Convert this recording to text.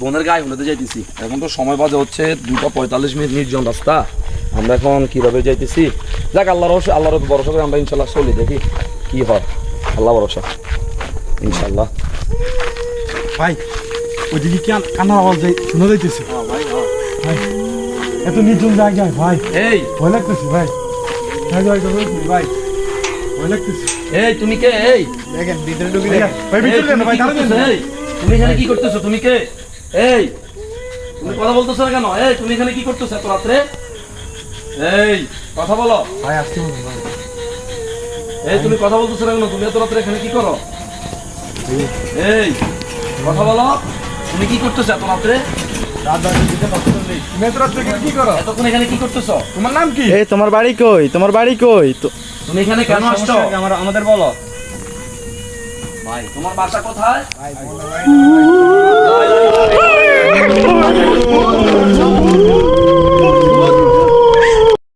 বোনের গায়ে হলুদে যাইতেছি। এখন তো সময় বাজে হচ্ছে দুটা পঁয়তাল্লিশ মিনিট নির্জন রাস্তা। আমরা এখন কীভাবে যাইতেছি? যাক আল্লাহর রহস্য আল্লাহর ভরসা করে আমরা ইনশাল্লাহ চলি দেখি কি হয়। আল্লাহ ভরসা। ইনশাল্লাহ। ভাই ওইদিকে কি কান্নার আওয়াজ যাই শোনা যাইতেছে? ভাই এত নির্জন জায়গায় ভাই। এই! ভয় লাগতেছে ভাই। ভাই ভয় লাগতেছে। এই তুমি কে? এই! দেখেন ভিতরে ঢুকে ভাই, দেখেন। ভাই ভিতরে ভাই? এই, তুমি এখানে কি করতেছো? তুমি কে? এই তুমি কথা বলতেছো না কেন? এই তুমি এখানে কি করতেছো এত রাত্রে? এই কথা বলো। ভাই ভাই এই তুমি কথা বলতেছো না কেন? তুমি এত রাত্রে এখানে কি করো? এই কথা বলো। তুমি কি করতেছো এত রাত্রে? মেতরা থেকে কি করো? এতক্ষণ এখানে কি করতেছো? তোমার নাম কি? এই তোমার বাড়ি কই? তোমার বাড়ি কই? তুমি এখানে কেন আসছো? আমাদের বলো। ভাই তোমার বাসা কোথায়? Oh.